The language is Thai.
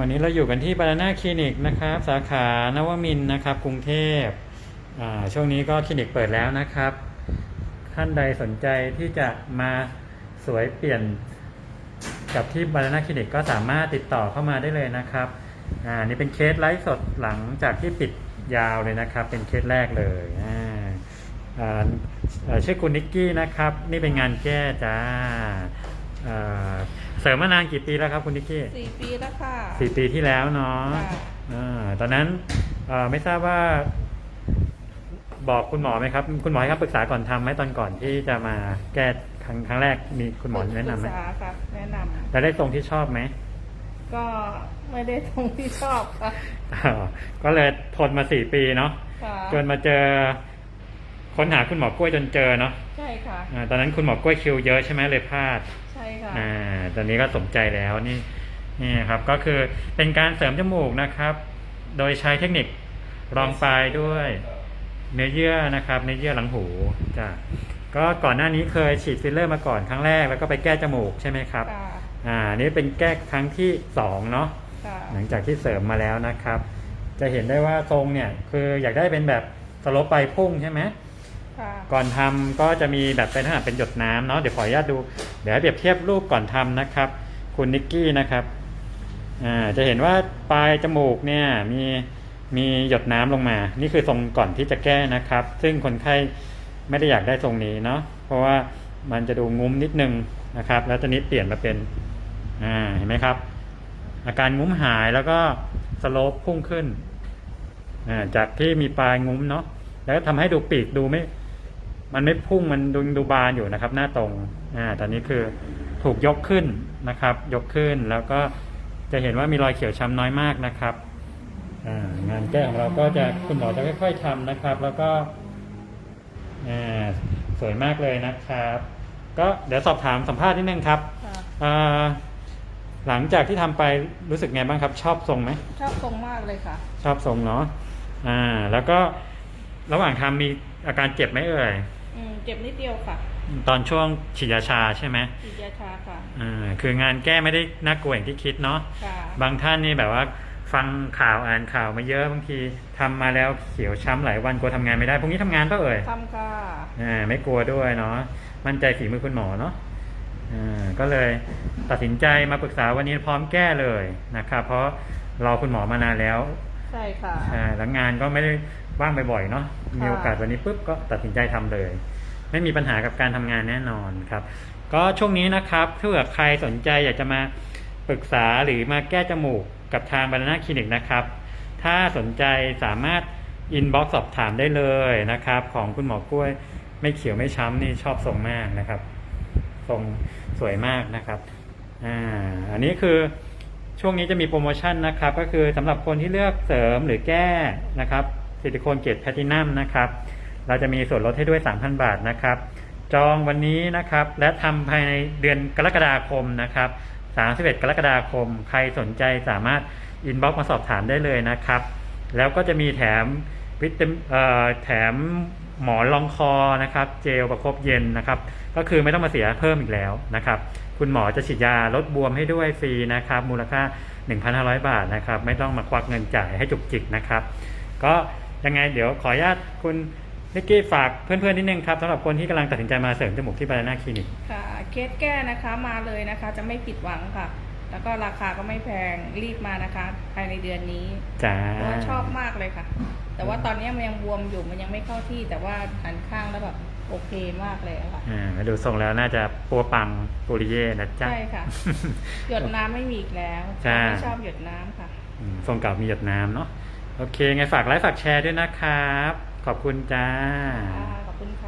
วันนี้เราอยู่กันที่บาราน่าคลินิกนะครับ สาขานวมินนะครับ กรุงเทพช่วงนี้ก็คลินิกเปิดแล้วนะครับ ท่านใดสนใจที่จะมาสวยเปลี่ยนกับที่บาราน่าคลินิกก็สามารถติดต่อเข้ามาได้เลยนะครับอ่านี่เป็นเคสไลฟ์สดหลังจากที่ปิดยาวเลยนะครับ เป็นเคสแรกเลยอ่าอ่าเชื่อคุณนิกกี้นะครับ นี่เป็นงานแก้จ่า เสริมมานานกี่ปีแล้วครับคุณนิกกี้สี่ปีแล้วค่ะ สี่ปีที่แล้วเนาะค่ะ อ่าตอนนั้นเอ่อไม่ทราบว่า บอกคุณหมอไหมครับ คุณหมอให้คำปรึกษาก่อนทำไหมตอนก่อนที่จะมาแก้ครั้งครั้งแรกมีคุณหมอแนะนำไหมปรึกษาค่ะแนะนแล้วได้ทรงที่ชอบไหมำก็ไม่ได้ตรงที่ชอบค่ะอ่าก็เลยทนมาสี่ปีเนาะค่ะ จนมาเจอ ค้นหาคุณหมอกล้วยจนเจอเนาะใช่ค่ะอ่าตอนนั้นคุณหมอกล้วยคิวเยอะใช่ไหมเลยพลาดใช่ค่ะอ่าตอนนี้ก็สมใจแล้วนี่นี่ครับก็คือเป็นการเสริมจมูกนะครับ โดยใช้เทคนิครองปลายด้วย เนื้อเยื่อนะครับเนื้อเยื่อหลังหูจ้ะก็ก่อนหน้านี้เคยฉีดฟิลเลอร์มาก่อนครั้งแรกแล้วก็ไปแก้จมูกใช่ไหมครับค่ะอ่านี่เป็นแก้ครั้งที่สองเนาะ ค่ะหลังจากที่เสริมมาแล้วนะครับ จะเห็นได้ว่าทรงเนี่ยคืออยากได้เป็นแบบสโลปไปพุ่งใช่ไหมค่ะ ก่อนทำก็จะมีแบบเป็นลักษณะเป็นหยดน้ำเนาะเดี๋ยวขออนุญาตดูเดี๋ยวให้เปรียบเทียบรูปก่อนทำนะครับ คุณนิกกี้นะครับจะเห็นว่าปลายจมูกเนี่ยมีมีหยดน้ำลงมา นี่คือทรงก่อนที่จะแก้นะครับ ซึ่งคนไข้ไม่ได้อยากได้ทรงนี้เนาะเพราะว่ามันจะดูงุ้มนิดนึงนะครับ แล้วตอนนี้เปลี่ยนมาเป็นอ่าเห็นไหมครับ อาการงุ้มหายแล้วก็สโลปพุ่งขึ้นจากที่มีปลายงุ้มเนาะแล้วก็ทำให้ดูปีกดูไม่ มันไม่พุ่งมันดูดูบานอยู่นะครับ หน้าตรงอ่าตอนนี้คือถูกยกขึ้นนะครับ ยกขึ้นแล้วก็จะเห็นว่ามีรอยเขียวช้ำน้อยมากนะครับอ่างานแก้ของเราก็จะคุณหมอจะค่อย ๆทำนะครับ แล้วก็อ่าสวยมากเลยนะครับ ก็เดี๋ยวสอบถามสัมภาษณ์นิดนึงครับค่ะอ่าหลังจากที่ทำไปรู้สึกไงบ้างครับ ชอบทรงไหมชอบทรงมากเลยค่ะ ชอบทรงเนาะอ่า แล้วก็ระหว่างทำมีอาการเจ็บไหมเอ่ย อืมเจ็บนิดเดียวค่ะตอนช่วงฉีดยาชาใช่ไหมฉีดยาชาค่ะอ่าคืองานแก้ไม่ได้น่ากลัวอย่างที่คิดเนาะค่ะบางท่านนี่แบบว่าฟังข่าวอ่านข่าวมาเยอะบางทีทำมาแล้วเขียวช้ำหลายวันกลัวทำงานไม่ได้พรุ่งนี้ทำงานก็เอ่ยทำค่ะอ่าไม่กลัวด้วยเนาะมั่นใจฝีมือคุณหมอเนาะอ่าก็เลยตัดสินใจมาปรึกษาวันนี้พร้อมแก้เลยนะครับเพราะรอคุณหมอมานานแล้วใช่ค่ะใช่แล้วงานก็ไม่ได้ ว่างบ่อยๆเนาะมีโอกาสวันนี้ปุ๊บก็ตัดสินใจทำเลย ไม่มีปัญหากับการทำงานแน่นอนครับ ก็ช่วงนี้นะครับถ้าเกิดใครสนใจอยากจะมาปรึกษาหรือมาแก้จมูกกับทางบานาน่าคลินิกนะครับ ถ้าสนใจสามารถอินบ็อกซ์สอบถามได้เลยนะครับ ของคุณหมอกล้วยไม่เขียวไม่ช้ำนี่ชอบทรงมากนะครับทรงสวยมากนะครับอ่าอันนี้คือช่วงนี้จะมีโปรโมชั่นนะครับ ก็คือสำหรับคนที่เลือกเสริมหรือแก้นะครับ ซิลิโคนเกรดแพลตินัมนะครับ เราจะมีส่วนลดให้ด้วย 3,000 บาทนะครับ จองวันนี้นะครับ และทำภายในเดือนกรกฎาคมนะครับ 31 กรกฎาคม ใครสนใจสามารถอินบ็อกซ์มาสอบถามได้เลยนะครับ แล้วก็จะมีแถมวิตามินเอ่อแถมหมอนรองคอนะครับ เจลประคบเย็นนะครับ ก็คือไม่ต้องมาเสียเพิ่มอีกแล้วนะครับ คุณหมอจะฉีดยาลดบวมให้ด้วยฟรีนะครับ มูลค่า 1,500 บาทนะครับ ไม่ต้องมาควักเงินจ่ายให้จุกจิกนะครับ ก็ ยังไงเดี๋ยวขออนุญาตคุณนิกกี้ฝากเพื่อนๆนิดนึงครับสำหรับคนที่กำลังตัดสินใจมาเสริมจมูกที่บานาน่าคลินิกค่ะเคสแก้นะคะมาเลยนะคะ จะไม่ผิดหวังค่ะ แล้วก็ราคาก็ไม่แพงรีบมานะคะ ภายในเดือนนี้จ้าเพราะว่าชอบมากเลยค่ะ แต่ว่าตอนนี้มันยังบวมอยู่มันยังไม่เข้าที่ แต่ว่าหันข้างแล้วแบบโอเคมากเลยอะค่ะอ่าดูทรงแล้วน่าจะปัวปังปุริเย่นะจ๊ะใช่ค่ะ หยดน้ำไม่มีอีกแล้วใช่ไม่ชอบหยดน้ำค่ะอืมทรงเก่ามีหยดน้ำเนาะ โอเค ไงฝากไลค์ฝากแชร์ด้วยนะครับ ขอบคุณจ้า ขอบคุณค่ะ